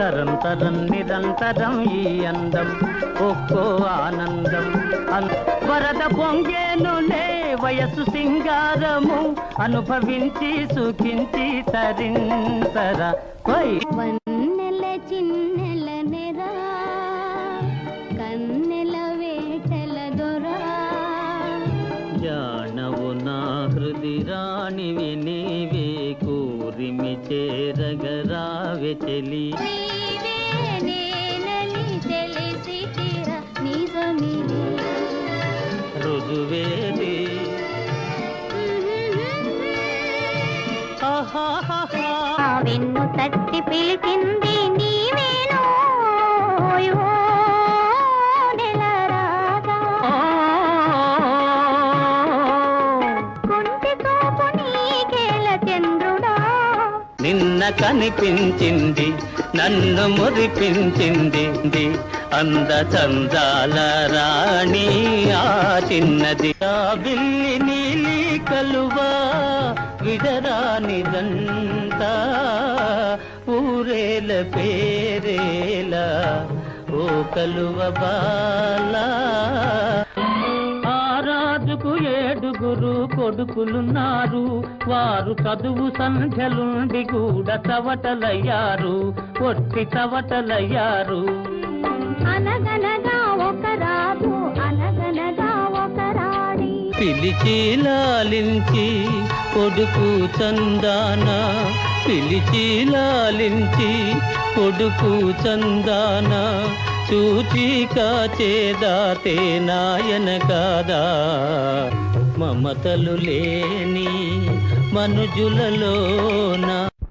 తరం తరం నిరంతరం ఈ అందం. ఒక్కో ఆనందం. వరద పొంగేనులే వయసు సింగారము. అనుభవించి సుఖించి తరింతర. వై రాణివి నీవే కూరిమి చేరగరావె చెలి. రుజువేది. వెన్ను తట్టి పిలిచింది నిన్న కనిపించింది నన్ను మురిపించింది అంద చందాల రాణి ఆ చిన్నది. ఆ బిల్లి నీలి కలువా విడరానిదంతా ఊరేల పేరేల ఓ కలువ బాలా. ఏడుగురు కొడుకులున్నారు. వారు చదువు సంధ్యలుండి కూడా చవటలయ్యారు. ఒట్టి చవటలయ్యారు. అనగనగా ఒక రాజు అనగనగా ఒక రాణి. పిలిచి లాలించి కొడుకు చందాన. పిలిచి లాలించి కొడుకు చందాన. చూచి కాచేదాతే నాయన కాదా? మమతలు లేని మనుజులలోన